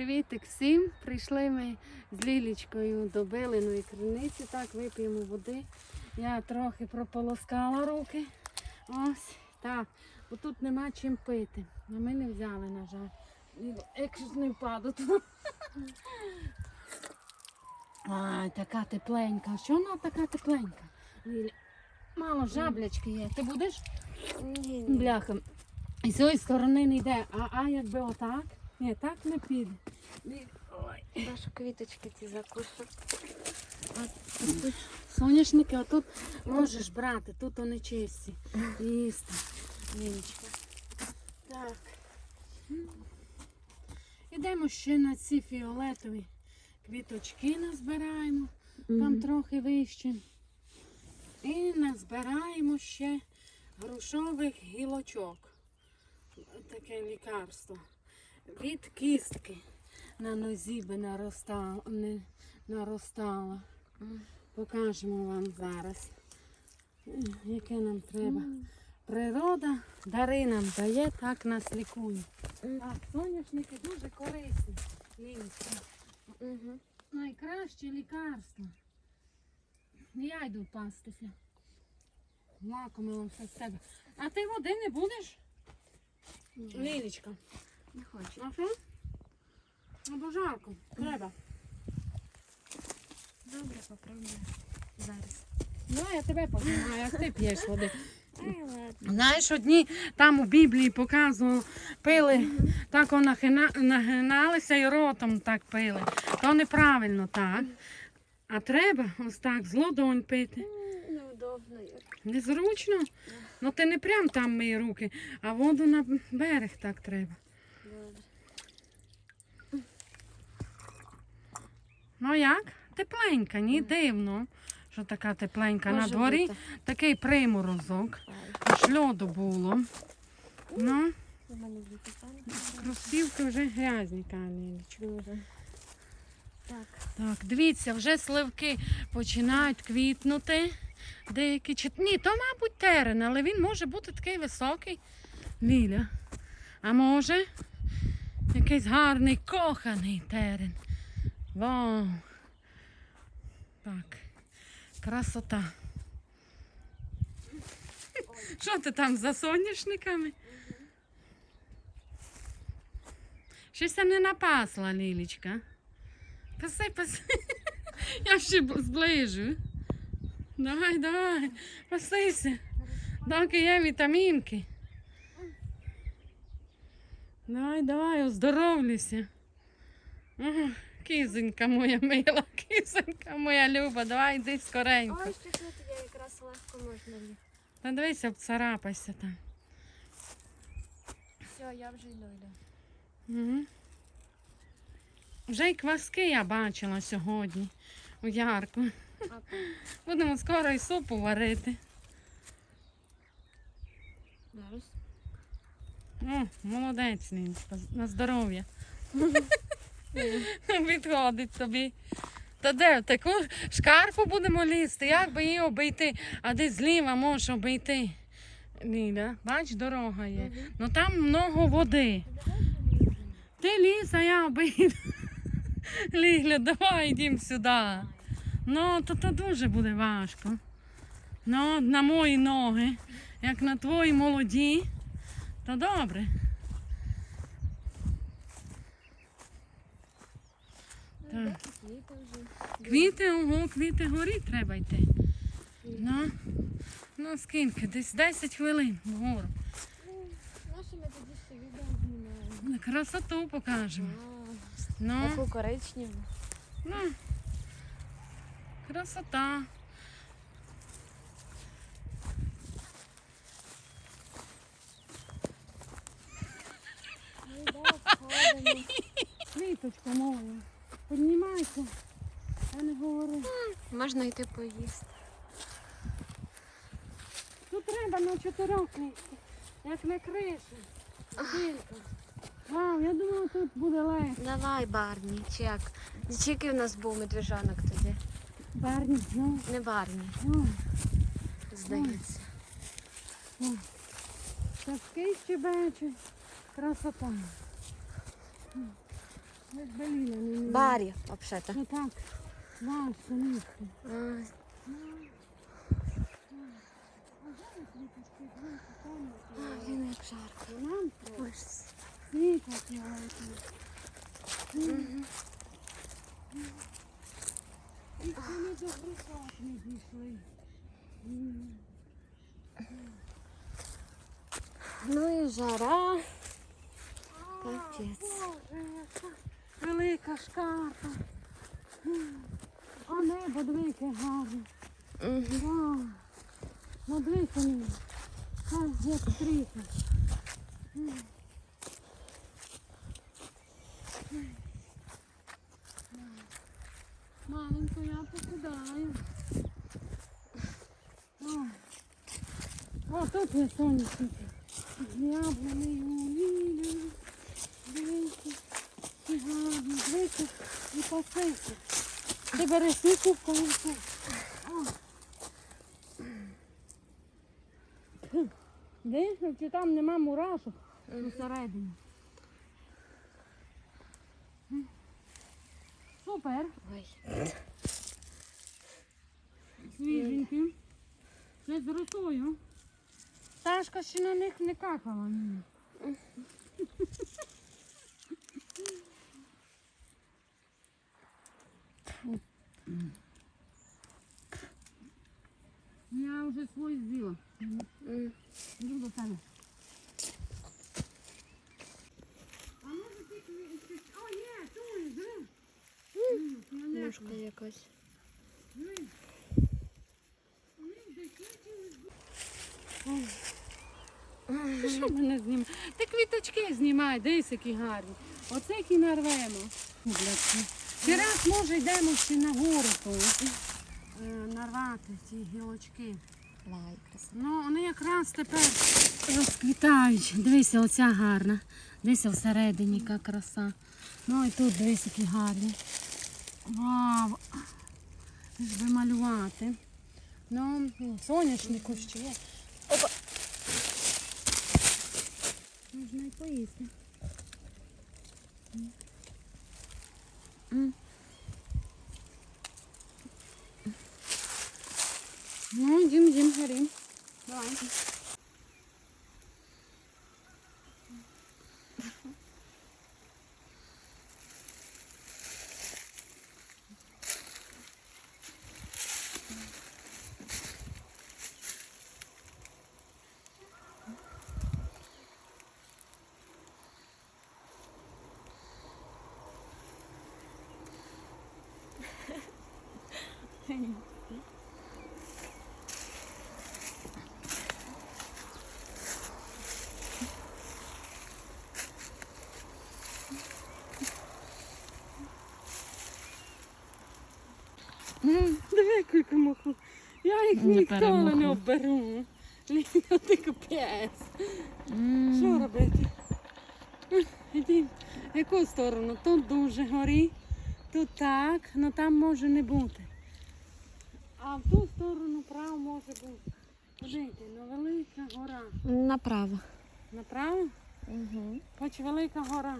Привітик всім! Прийшли ми з Лілічкою до Билиної криниці, так вип'ємо води. Я трохи прополоскала руки. Ось так. Бо тут нема чим пити. А ми не взяли, на жаль. Якщо ж не впаду, то. Ай, така тепленька. Що вона така тепленька? Ліля, мало жаблячки є. Ти будеш? Ні, Бляха. І з цієї сторони не йде. А, а якби отак? Ні, так не піде. Ой. Вашу квіточки ці закушу. Соняшники, а тут можеш брати, тут вони чисті. Їсти. Ліночка. Так. Ідемо ще на ці фіолетові квіточки назбираємо. Там трохи вище. І назбираємо ще грушових гілочок. Таке лікарство. Від кістки на нозі би наростало, не наростало. Покажемо вам зараз, яке нам треба. Природа дари нам дає, так нас лікує. Так, соняшники дуже корисні. Угу. Найкраще лікарство. Я йду пастися. Лакомило все з себе. А ти води не будеш? Лілічка. Не хочу. А що? Або жарко. Треба. Добре, попробую. Зараз. Ну, я тебе познімаю, як ти п'єш води. Ай, ладно. Знаєш, одні там у Біблії показували, пили, так о, нахина- нагиналися і ротом так пили. То неправильно так. А треба ось так з ладонь пити. М, Неудобно як. Незручно. Ну ти не прям там мої руки, а воду на берег так треба. Добре. Ну як? Тепленька, ні дивно, що така тепленька. на дворі бути. такий приморозок, аж льоду було. Ну, кросівки вже грязні, Каліночка. Так. Так, дивіться, вже сливки починають квітнути. Деякі чи ні, то, мабуть, терен, але він може бути такий високий. Ліля. А може якийсь гарний коханий терен. Вау. Так. Красота. Що ти там за соняшниками? Щось я не напасла, Лілічка. Паси, паси. Я ще зближу. Давай, давай, пасися. Доки є вітамінки. Давай, давай, оздоровлюйся. Ага, Кізонька моя мила, кізонька моя люба, давай йди скоренько. Ой, що тут я якраз легко можна. Та дивися, обцарапайся там. Все, я вже йду йду. Угу. Вже й кваски я бачила сьогодні у ярку. Будемо скоро і супу варити. Зараз. О, молодець, на здоров'я. Відходить тобі. Та де таку шкарпу будемо лізти? Як би її обійти? А десь зліва можеш обійти. Ліля, бач, дорога є. Ну там много води. Ти ліз, а я обійду. Ліля, давай йдім сюди. Ну, то, то дуже буде важко. Ну, на мої ноги, як на твої молоді, то добре. Так. Квіти ого, квіти горі треба йти. Ну, ну скільки, десь 10 хвилин вгору. Ну, ми тоді ще відео знімаємо. Красоту покажемо. Ну, Таку коричневу. ну, красота. Квіточка моя, піднімайся. Я не говорю. Можна йти поїсти. Тут треба на чотирьох лізти, як на криші. Будинка. Вау, я думала, тут буде легше. Давай, Барні, чи як? Чи який в нас був медвіжонок тоді? Барні, ну, Не Барні, ну, здається. таский щебече. Красота. Ось Беліна не мила. Барі, взагалі. Ну так, важко нести. Він як жарко. Нам Ой, світло фіолетове. І ще не до грибок не дійшли. М. Ну і жара. Капець. Велика шкарпа. А небо двійки гарне. Вау. Ну дивіться мені. Як стріха. Маленько, я покидаю. О, тут є сонячник. Яблуни, лілі. Дивіться. І гарно, дивіться, пасися. Ти бери сіку колонку. Дивіться, чи там нема мурашок всередині. М. Супер. Свіженькі. Ще з росою. Ташка ще на них не какала. Ні. Я вже свой з'їла. М. Іду тебе. А може ти щось... О, є, чуєш, диви. Мушка якась. Десь що мене знімає? Ти квіточки знімай, дивись, які гарні. Оце які нарвемо. Блядь. Ще раз, може, йдемо ще на гору е, нарвати ці гілочки. Лай, красиво. Ну, вони якраз тепер розквітають. Дивися, оця гарна. Дивися всередині, яка краса. Ну і тут дивись, які гарні. Вау! Ж би малювати. Ну, соняшнику ще є. Опа! Можна і поїсти. Ну, йдім, йдім, горім. Давай. Диви, скільки маху. Я їх Не ніколи не оберу. Ліна, ти капець. Що робити? Іди. В яку сторону? Тут дуже горі, тут так, але там може не бути. А в ту сторону право може бути. Подивіться, ну велика гора. Направо. Направо? Угу. Хоч велика гора.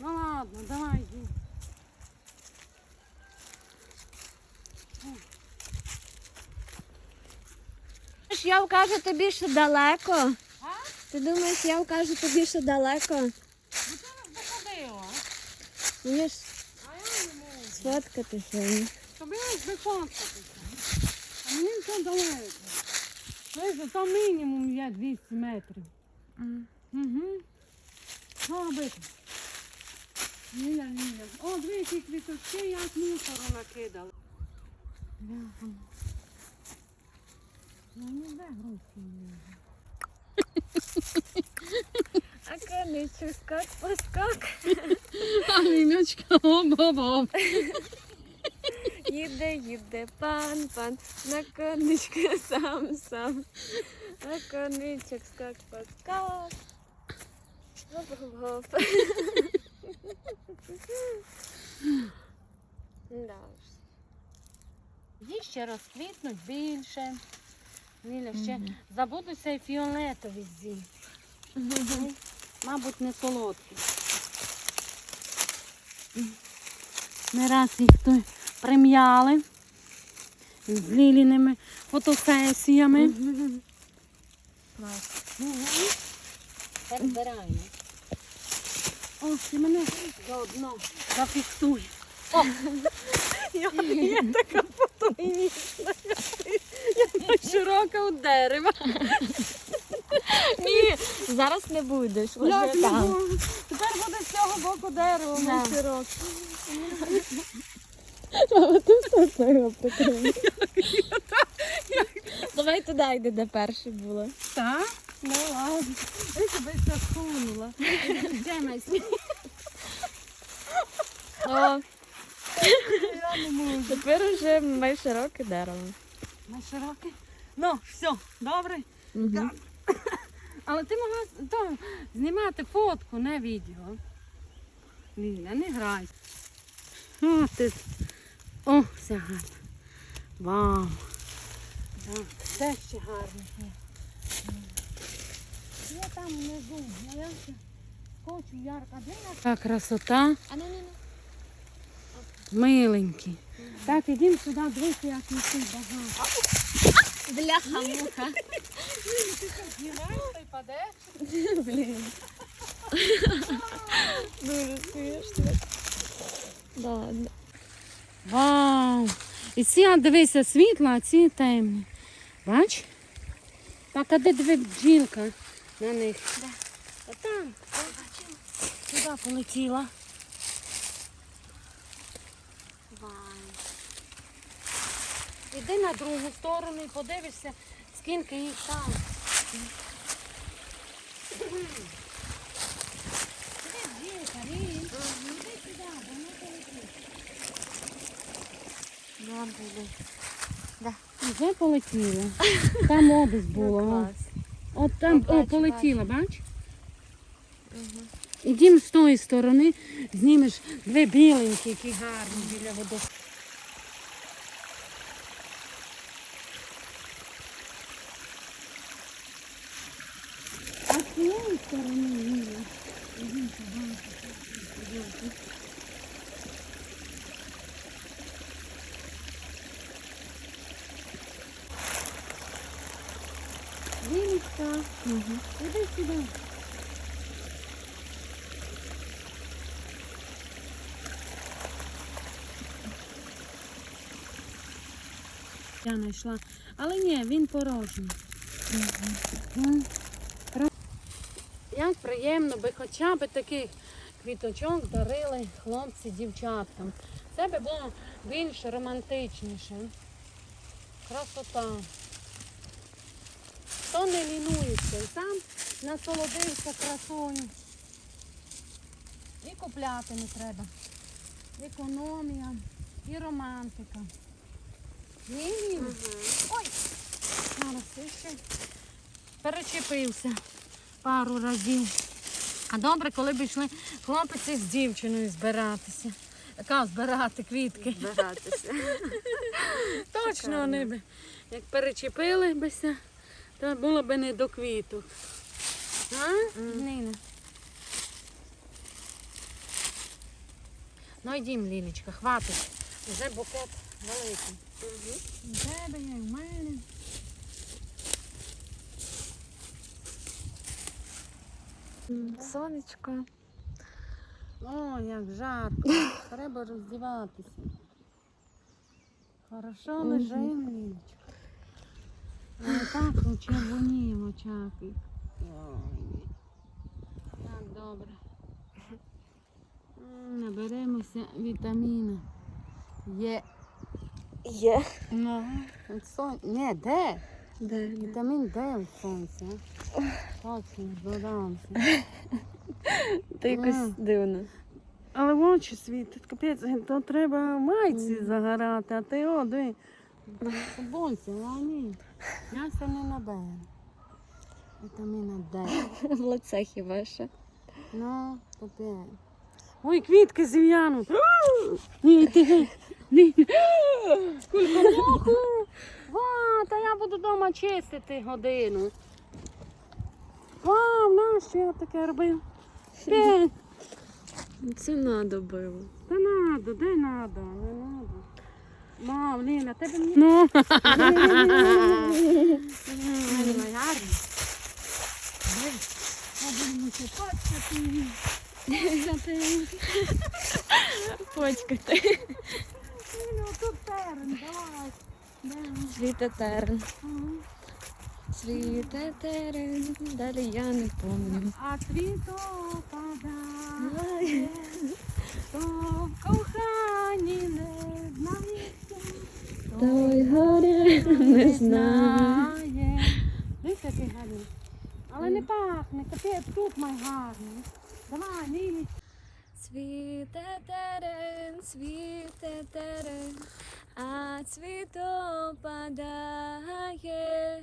Ну ладно, давай йди. Я вкажу тобі, що далеко. А? Ти думаєш, я вкажу тобі, що далеко? Ну ти нас заходила. Мені ж А я не можу. сфоткати сьогодні. Тобі ось виходити. Мені це далеко. Знаєш, там мінімум є 200 метрів. Угу. Що робити? Ніля, Ніля. О, дві які квіточки, як мусору накидали. Бляха. Ну, не де грушки. А коничок, скак поскак. А Лілечка, оп-оп-оп. Їде, їде пан, пан, на коничку сам сам. А коничок, скак поскак. Гоп-гоп-гоп. Да уж. Ще розквітнуть більше. Ліля, ще забудуться і фіолетові зі. Мабуть, не солодкі. Не раз їх то прим'яли з ліліними фотосесіями. Клас. Так збираємо. О, ти мене заодно зафіксуй. Я така фотогенічна. Я широка у дерева. Ні, зараз не будеш. Як не можу? Тепер буде з цього боку дерево, Да. ми широке. А ти все це прикрив. Давай туди йди, де перші були. Так? Ну ладно. Я тебе все схунула. Джемайся. О, Я не можу. тепер уже ми широке дерево. На широке. Ну, все, добре. Угу. Але ти могла то, знімати фотку, не відео. Ліля, не грай. О, ти. О, все гарно. Вау. Так, все ще гарно. є. Я там внизу, а я ще хочу ярко. Така красота, А ну, ну, миленький. Так, ідімо сюди, дивися, як неси багато. ну. Бляха-муха. Знімаєш, та й падеш. Блін. Дуже смішно. Да ладно. Вау! І ці, а, дивися, світла, а ці темні. Бач? Так, а де диви бджілка на них? А там. Сюди полетіла. Вау. Іди на другу сторону і подивишся, скільки їх там. Де бджілка, Рін? Іди сюди, вона полетіла. Добре. Вже полетіла. Там обіз було. о. От там, О, о, бачу, полетіла, бач? Угу. Ідім з тої сторони, знімеш дві біленькі, які гарні біля води. А з цієї сторони. Ідім. Лілечка, Угу. іди сюди. Я знайшла. Але ні, він порожній. Ра- Як приємно би хоча б таких квіточок дарили хлопці дівчаткам. Це би було більш романтичніше. Красота. Хто не лінується і сам насолодився красою. І купляти не треба. Економія і романтика. Ні, Ой! Зараз ще перечепився пару разів. А добре, коли б йшли хлопці з дівчиною збиратися. Яка збирати квітки. Збиратися. Точно вони б, як перечепили бися, то було б не до квіток. А? Мгм. Ну йдім, Лілечка, хватить. Вже букет великий. У тебе є, у мене. Сонечко. О, як жарко. Треба роздіватися. Хорошо Мгм. лежимо, Так у червоні в очах. їх. Ой. Так, добре. Наберемося вітаміна. Є. Є. Ну, сон... Ні, де? Де? Вітамін Д від сонця. Точно, додався. Ти якось дивно. Але очі світить, капець, то треба майці загорати, а ти о, диви. Футболці, а ні. М'ясо не набере. Вітаміна Д. В лице хіба що. Ну, капець. Ой, квітки зів'януть. Ні, ти гей. Ні. Скільки моху. Ва, та я буду вдома чистити годину. Вау, нащо я таке робив? П'ять. Це надо було. Та надо, де надо, не надо. Мам, Ліна, тебе не... Ну. Гарно. Почкати. Тут терен, давай. Світе терен. Далі я не пам'ятаю. А цвіто падає, то в коханні не знається. Той горе не знає. Дивись, який гарний. Але не пахне, капець, тут май гарний. Давай, Лілі. Світе терен, світе терен, а цвіто падає.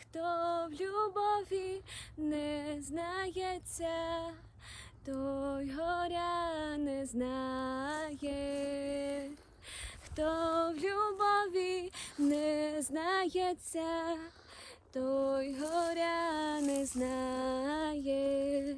Хто в любові не знається, той горя не знає. Хто в любові не знається, той горя не знає.